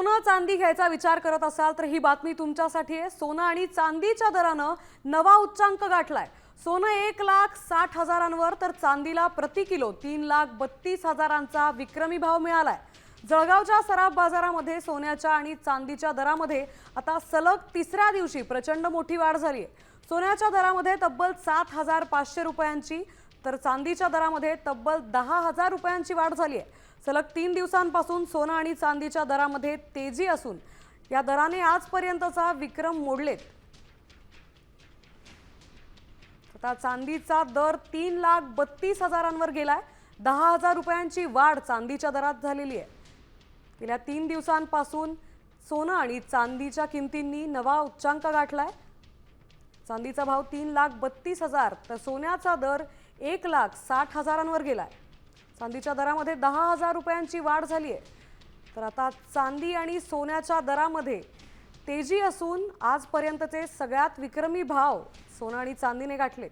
सोनं चांदी घ्यायचा विचार करत असाल तर ही बातमी तुमच्यासाठी आहे. सोनं आणि चांदीच्या दरानं नवा उच्चांक गाठलाय. सोनं एक लाख साठ हजारांवर तर चांदीला प्रति किलो तीन लाख बत्तीस हजारांचा विक्रमी भाव मिळालाय. जळगावच्या सराफ बाजारामध्ये सोन्याच्या आणि चांदीच्या दरामध्ये आता सलग तिसऱ्या दिवशी प्रचंड मोठी वाढ झाली आहे सोन्याच्या दरामध्ये तब्बल सात हजार पाचशे रुपयांची तर चांदीच्या दरामध्ये तब्बल दहा हजार रुपयांची वाढ झाली आहे. सलग तीन दिवसांपासून सोनं आणि चांदीच्या दरामध्ये तेजी असून या दराने आजपर्यंतचा विक्रम मोडलेत. आता चांदीचा दर तीन लाख बत्तीस हजारांवर गेलाय. दहा हजार रुपयांची वाढ चांदीच्या दरात झालेली आहे. गेल्या तीन दिवसांपासून सोनं आणि चांदीच्या किमतींनी नवा उच्चांक गाठलाय. चांदीचा भाव तीन लाख बत्तीस हजार तर सोन्याचा दर एक लाख साठ हजारांवर गेला आहे चांदीच्या दरामध्ये दहा हजार रुपयांची वाढ झाली आहे तर आता चांदी आणि सोन्याच्या दरामध्ये तेजी असून आजपर्यंतचे सगळ्यात विक्रमी भाव सोनं आणि चांदीने गाठलेत.